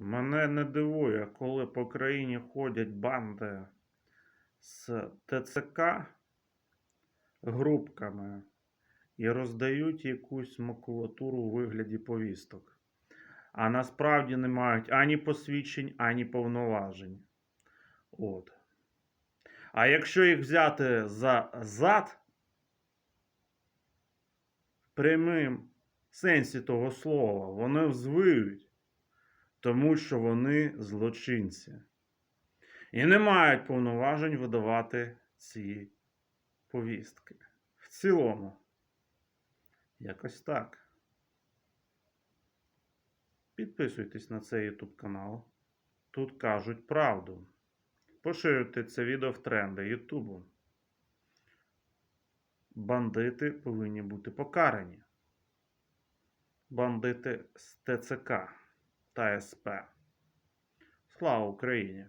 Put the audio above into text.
Мене не дивує, коли по країні ходять банди з ТЦК групками і роздають якусь макулатуру у вигляді повісток. А насправді не мають ані посвідчень, ані повноважень. От. А якщо їх взяти за зад, прямим сенсі того слова, вони взвиють, тому що вони злочинці. І не мають повноважень видавати ці повістки. В цілому. Якось так. Підписуйтесь на цей YouTube канал. Тут кажуть правду. Поширюйте це відео в тренди Ютубу. Бандити повинні бути покарані. Бандити з ТЦК та СП. Слава Україні!